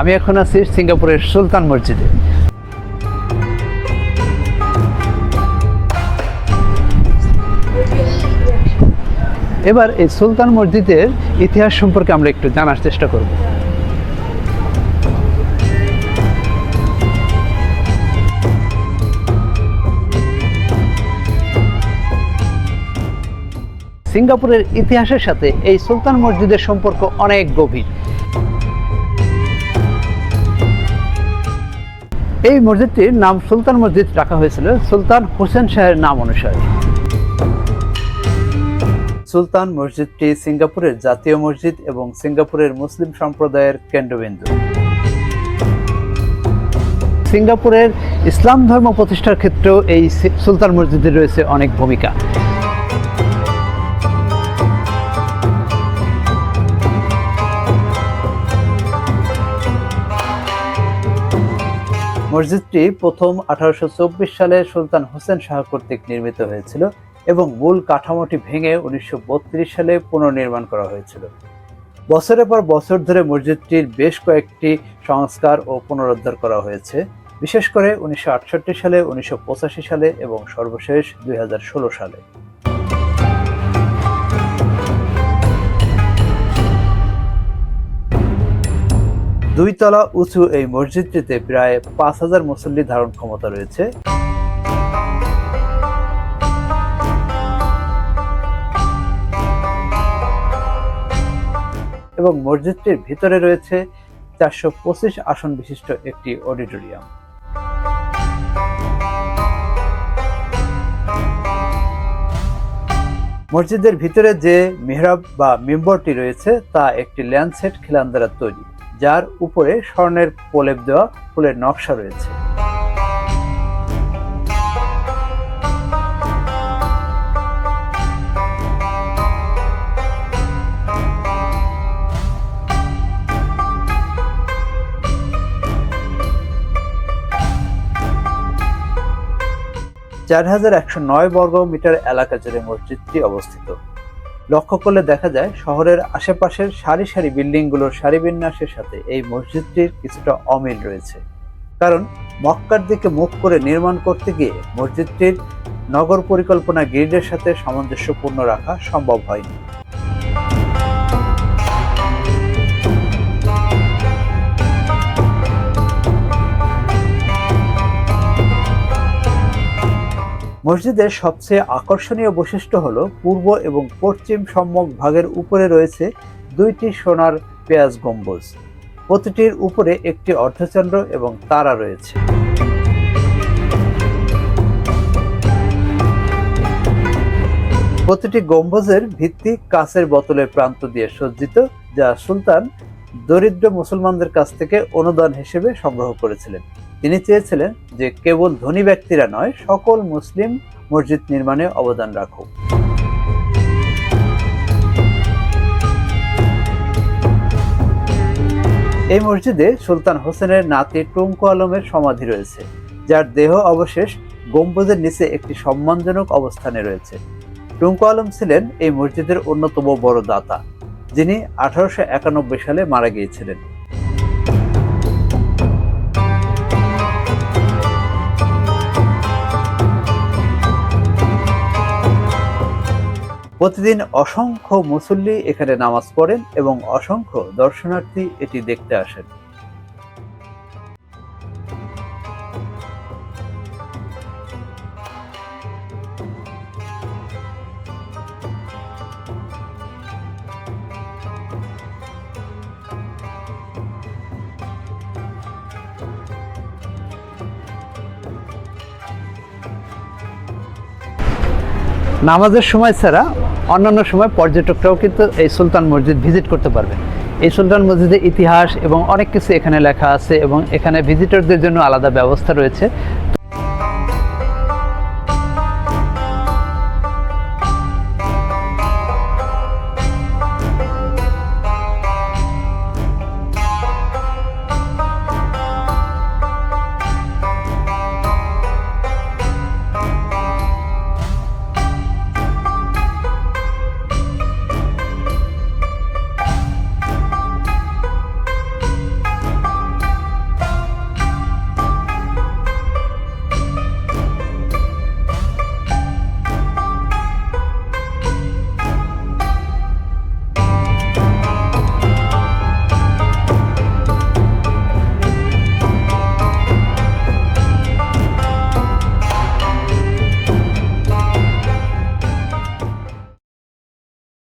আমি এখন আছি সিঙ্গাপুরের সুলতান মসজিদে। এবার এই সুলতান মসজিদের ইতিহাস সম্পর্কে আমরা একটু জানার চেষ্টা করব। সিঙ্গাপুরের ইতিহাসের সাথে এই সুলতান মসজিদের সম্পর্ক অনেক গভীর। এই মসজিদটির নাম সুলতান মসজিদ রাখা হয়েছিল। সুলতান হোসেন শাহের নাম অনুসারে। সুলতান মসজিদটি সিঙ্গাপুরের জাতীয় মসজিদ এবং সিঙ্গাপুরের মুসলিম সম্প্রদায়ের কেন্দ্রবিন্দু। সিঙ্গাপুরের ইসলাম ধর্ম প্রতিষ্ঠার ক্ষেত্রেও এই সুলতান মসজিদের রয়েছে অনেক ভূমিকা। মসজিদটি প্রথম আঠারোশো চব্বিশ সালে সুলতান হোসেন শাহ কর্তৃক নির্মিত হয়েছিল এবং মূল কাঠামোটি ভেঙে উনিশশো বত্রিশ সালে পুনর্নির্মাণ করা হয়েছিল। বছরের পর বছর ধরে মসজিদটির বেশ কয়েকটি সংস্কার ও পুনরুদ্ধার করা হয়েছে, বিশেষ করে উনিশশো আটষট্টি সালে, উনিশশো পঁচাশি সালে এবং সর্বশেষ দুই হাজার ষোলো সালে। দুই তলা উঁচু এই মসজিদটিতে প্রায় পাঁচ হাজার মুসল্লি ধারণ ক্ষমতা রয়েছে। এবং মসজিদটির ভিতরে রয়েছে চারশো পঁচিশ আসন বিশিষ্ট একটি অডিটোরিয়াম। মসজিদের ভিতরে যে মেহরাব বা মেম্বরটি রয়েছে, তা একটি ল্যান্ডসেট খিলান দ্বারা তৈরি। যার উপরে স্বর্ণের প্রলেপ দেওয়া ফুলের নকশা রয়েছে। চার হাজার একশো নয় বর্গ মিটার এলাকা জুড়ে মসজিদটি অবস্থিত। লক্ষ্য করলে দেখা যায় শহরের আশেপাশের সারি সারি বিল্ডিংগুলোর সারি বিন্যাসের সাথে এই মসজিদটির কিছুটা অমিল রয়েছে। কারণ মক্কার দিকে মুখ করে নির্মাণ করতে গিয়ে মসজিদটির নগর পরিকল্পনা গ্রিডের সাথে সামঞ্জস্যপূর্ণ রাখা সম্ভব হয়নি। মসজিদের সবচেয়ে আকর্ষণীয় বৈশিষ্ট্য হলো পূর্ব এবং পশ্চিম সম্মুখ ভাগের উপরে রয়েছে দুইটি সোনার পেঁয়াজ গম্বুজ। প্রতিটির উপরে একটি অর্ধচন্দ্র এবং তারা রয়েছে। প্রতিটি গম্বুজের ভিত্তি কাঁচের বোতলের প্রান্ত দিয়ে সজ্জিত, যা সুলতান দরিদ্র মুসলমানদের কাছ থেকে অনুদান হিসেবে সংগ্রহ করেছিলেন। তিনি চেয়েছিলেন যে কেবল ধনী ব্যক্তিরা নয়, সকল মুসলিম মসজিদ নির্মাণে অবদান রাখুক। এই মসজিদে সুলতান হোসেনের নাতি টুঙ্কু আলমের সমাধি রয়েছে, যার দেহ অবশেষ গম্বুজের নিচে একটি সম্মানজনক অবস্থানে রয়েছে। টুঙ্কু আলম ছিলেন এই মসজিদের অন্যতম বড় দাতা, যিনি আঠারোশো একানব্বই সালে মারা গিয়েছিলেন। প্রতিদিন অসংখ্য মুসল্লি এখানে নামাজ পড়েন এবং অসংখ্য দর্শনার্থী এটি দেখতে আসেন। নামাজের সময় ছাড়া অন্যান্য সময় পর্যটকরাও কিন্তু এই সুলতান মসজিদ ভিজিট করতে পারবে এই সুলতান মসজিদের ইতিহাস এবং অনেক কিছু এখানে লেখা আছে এবং এখানে ভিজিটরদের জন্য আলাদা ব্যবস্থা রয়েছে।